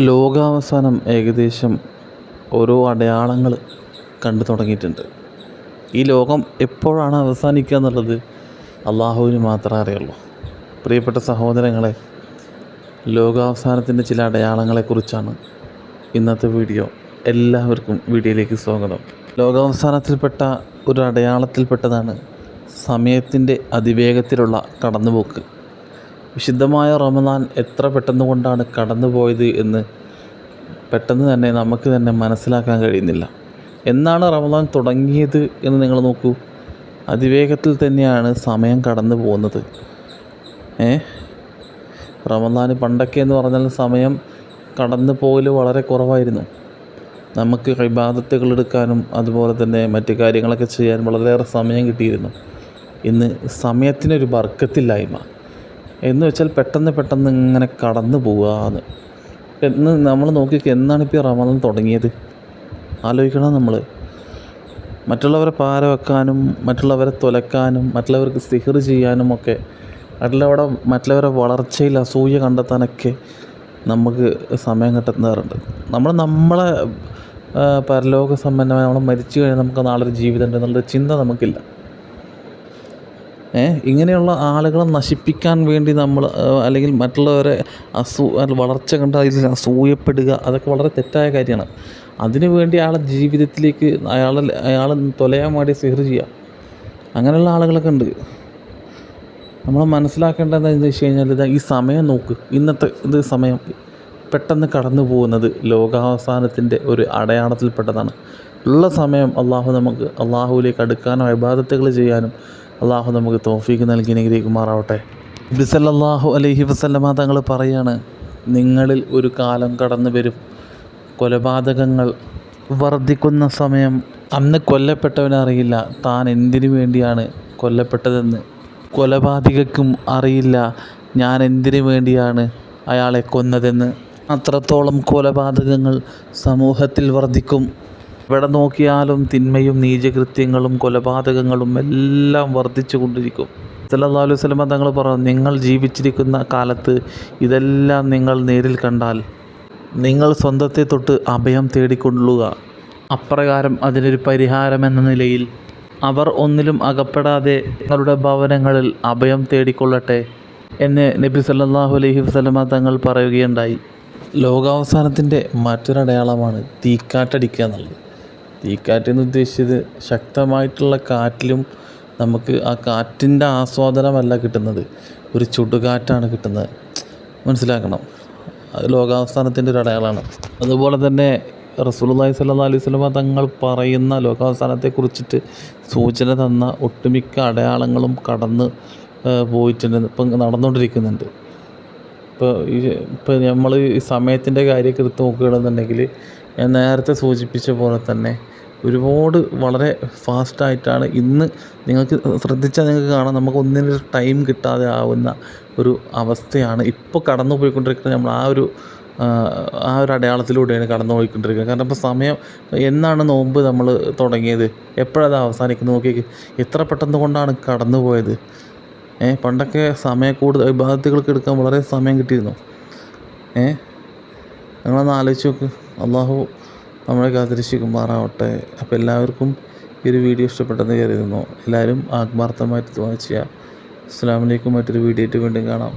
ലോകാവസാനം ഏകദേശം ഓരോ അടയാളങ്ങൾ കണ്ടു തുടങ്ങിയിട്ടുണ്ട്. ഈ ലോകം എപ്പോഴാണ് അവസാനിക്കുക എന്നുള്ളത് അള്ളാഹുവിന് മാത്രമേ അറിയുള്ളൂ. പ്രിയപ്പെട്ട സഹോദരങ്ങളെ ലോകാവസാനത്തിന്റെ ചില അടയാളങ്ങളെക്കുറിച്ചാണ് ഇന്നത്തെ വീഡിയോ എല്ലാവർക്കും വീഡിയോയിലേക്ക് സ്വാഗതം. ലോകാവസാനത്തിൽപ്പെട്ട ഒരു അടയാളത്തിൽപ്പെട്ടതാണ് സമയത്തിന്റെ അതിവേഗത്തിലുള്ള കടന്നുപോക്ക്. വിശുദ്ധമായ റമദാൻ എത്ര പെട്ടെന്ന് കൊണ്ടാണ് കടന്നുപോയത് എന്ന് പെട്ടെന്ന് തന്നെ നമുക്ക് തന്നെ മനസ്സിലാക്കാൻ കഴിയുന്നില്ല. എന്നാണ് റമദാൻ തുടങ്ങിയത് എന്ന് നിങ്ങൾ നോക്കൂ. അതിവേഗത്തിൽ തന്നെയാണ് സമയം കടന്നു പോകുന്നത്. ഏ? റമദാൻ പണ്ടൊക്കെ എന്ന് പറഞ്ഞാൽ സമയം കടന്നു പോകൽ വളരെ കുറവായിരുന്നു. നമുക്ക് ഇബാദത്തുകൾ എടുക്കാനും അതുപോലെ തന്നെ മറ്റു കാര്യങ്ങളൊക്കെ ചെയ്യാൻ വളരെയേറെ സമയം കിട്ടിയിരുന്നു. ഇന്ന് സമയത്തിനൊരു ബർക്കത്തില്ലായ്മ. എന്ന് വെച്ചാൽ പെട്ടെന്ന് പെട്ടെന്ന് ഇങ്ങനെ കടന്നു പോവാന്ന്. എന്ന് നമ്മൾ നോക്കി എന്നാണ് ഇപ്പോൾ റമദാൻ തുടങ്ങിയത്? ആലോചിക്കണം നമ്മൾ മറ്റുള്ളവരെ പാര വെക്കാനും മറ്റുള്ളവരെ തുലക്കാനും മറ്റുള്ളവർക്ക് സിഹർ ചെയ്യാനും ഒക്കെ മറ്റുള്ളവരുടെ മറ്റുള്ളവരെ വളർച്ചയിൽ അസൂയ കണ്ടെത്താനൊക്കെ നമുക്ക് സമയം കണ്ടെത്താറുണ്ട് നമ്മൾ നമ്മളെ പരലോക സമ്പന്നമായി നമ്മൾ മരിച്ചു കഴിഞ്ഞാൽ നമുക്ക് നാളൊരു ജീവിതം ഉണ്ട് എന്നുള്ളൊരു ചിന്ത നമുക്കില്ല. ഇങ്ങനെയുള്ള ആളുകളെ നശിപ്പിക്കാൻ വേണ്ടി നമ്മൾ അല്ലെങ്കിൽ മറ്റുള്ളവരെ അസൂ വളർച്ച കണ്ട് ഇതിൽ അസൂയപ്പെടുക അതൊക്കെ വളരെ തെറ്റായ കാര്യമാണ്. അതിനു വേണ്ടി അയാളെ ജീവിതത്തിലേക്ക് അയാളെ അയാൾ തൊലയാൻ വേണ്ടി സിഹർ ചെയ്യുക. അങ്ങനെയുള്ള ആളുകളൊക്കെ ഉണ്ട്. നമ്മൾ മനസ്സിലാക്കേണ്ടത് എന്താണെന്ന് വെച്ച് കഴിഞ്ഞാൽ ഇതാ ഈ സമയം നോക്ക്. ഇന്നത്തെ ഇത് സമയം പെട്ടെന്ന് കടന്നു പോകുന്നത് ലോകാവസാനത്തിന്റെ ഒരു അടയാളത്തിൽപ്പെട്ടതാണ്. ഉള്ള സമയം അള്ളാഹു നമുക്ക് അള്ളാഹുവിലേക്ക് അടുക്കാനും അഭിബാധത്തുകൾ ചെയ്യാനും അള്ളാഹു നമുക്ക് തോഫീക്ക് നൽകി അനുഗ്രഹിക്കുമാറാവട്ടെ. ബിസല്ലാഹു അലഹി വസല്ലമ തങ്ങൾ പറയാണ് നിങ്ങളിൽ ഒരു കാലം കടന്നു വരും കൊലപാതകങ്ങൾ വർദ്ധിക്കുന്ന സമയം അന്ന് കൊല്ലപ്പെട്ടവനറിയില്ല താൻ എന്തിനു വേണ്ടിയാണ് കൊല്ലപ്പെട്ടതെന്ന്. കൊലപാതകക്കും അറിയില്ല. ഞാൻ എന്തിനു വേണ്ടിയാണ് അയാളെ കൊന്നതെന്ന്. അത്രത്തോളം കൊലപാതകങ്ങൾ സമൂഹത്തിൽ വർദ്ധിക്കും. എവിടെ നോക്കിയാലും തിന്മയും നീചകൃത്യങ്ങളും കൊലപാതകങ്ങളും എല്ലാം വർദ്ധിച്ചു കൊണ്ടിരിക്കും. സല്ലല്ലാഹു അലൈഹി വസല്ലമ തങ്ങൾ പറഞ്ഞു നിങ്ങൾ ജീവിച്ചിരിക്കുന്ന കാലത്ത് ഇതെല്ലാം നിങ്ങൾ നേരിൽ കണ്ടാൽ നിങ്ങൾ സ്വന്തത്തെ തൊട്ട് അഭയം തേടിക്കൊള്ളുക. അപ്രകാരം അതിനൊരു പരിഹാരം എന്ന നിലയിൽ അവർ ഒന്നിലും അകപ്പെടാതെ നിങ്ങളുടെ ഭവനങ്ങളിൽ അഭയം തേടിക്കൊള്ളട്ടെ എന്ന് നബി സല്ലല്ലാഹു അലൈഹി വസല്ലമ തങ്ങൾ പറയുകയുണ്ടായി. ലോകാവസാനത്തിന്റെ മറ്റൊരടയാളമാണ് തീക്കാറ്റടിക്കുക എന്നുള്ളത്. തീക്കാറ്റ് എന്ന് ഉദ്ദേശിച്ചത് ശക്തമായിട്ടുള്ള കാറ്റിലും നമുക്ക് ആ കാറ്റിന്റെ ആസ്വാദനമല്ല കിട്ടുന്നത്. ഒരു ചുടുകാറ്റാണ് കിട്ടുന്നത്. മനസ്സിലാക്കണം. അത് ലോകാവസാനത്തിന്റെ ഒരു അടയാളമാണ്. അതുപോലെ തന്നെ റസൂലുള്ളാഹി സ്വല്ലല്ലാഹു അലൈഹി വസല്ലം തങ്ങൾ പറയുന്ന ലോകാവസാനത്തെക്കുറിച്ചിട്ട് സൂചന തന്ന ഒട്ടുമിക്ക അടയാളങ്ങളും കടന്ന് പോയിട്ടുണ്ട്. ഇപ്പം നടന്നുകൊണ്ടിരിക്കുന്നുണ്ട്. ഇപ്പോൾ ഈ ഇപ്പോൾ നമ്മൾ ഈ സമയത്തിന്റെ കാര്യമൊക്കെ എടുത്ത് നോക്കുകയാണെന്നുണ്ടെങ്കിൽ ഞാൻ നേരത്തെ സൂചിപ്പിച്ച പോലെ തന്നെ ഒരുപാട് വളരെ ഫാസ്റ്റായിട്ടാണ് ഇന്ന് നിങ്ങൾക്ക് ശ്രദ്ധിച്ചാൽ നിങ്ങൾക്ക് കാണാം നമുക്ക് ഒന്നിനും ടൈം കിട്ടാതെ ആവുന്ന ഒരു അവസ്ഥയാണ് ഇപ്പോൾ കടന്നു പോയിക്കൊണ്ടിരിക്കുന്നത് നമ്മൾ ആ ഒരു ആ ഒരു അടയാളത്തിലൂടെയാണ് കടന്നു പോയിക്കൊണ്ടിരിക്കുന്നത് കാരണം ഇപ്പോൾ സമയം എന്നാണ് നോമ്പ് നമ്മൾ തുടങ്ങിയത്? എപ്പോഴത് അവസാനിക്കുന്നത്? നോക്കി എത്ര പെട്ടെന്ന് കൊണ്ടാണ് കടന്നു പോയത് ഏ പണ്ടൊക്കെ സമയം കൂടുതൽ വിഭാഗത്തുകൾക്ക് എടുക്കാൻ വളരെ സമയം കിട്ടിയിരുന്നു. ഏ നിങ്ങളൊന്ന് ആലോചിച്ച് നോക്ക്. അള്ളാഹു നമ്മളെ കാത്തിരക്ഷിക്കുമാറാവട്ടെ അപ്പോൾ എല്ലാവർക്കും ഈ ഒരു വീഡിയോ ഇഷ്ടപ്പെട്ടെന്ന് കരുതുന്നു. എല്ലാവരും ആത്മാർത്ഥമായിട്ട് ചെയ്യുക. അസ്സാം വലൈക്കും മറ്റൊരു വീഡിയോ ആയിട്ട് വീണ്ടും കാണാം.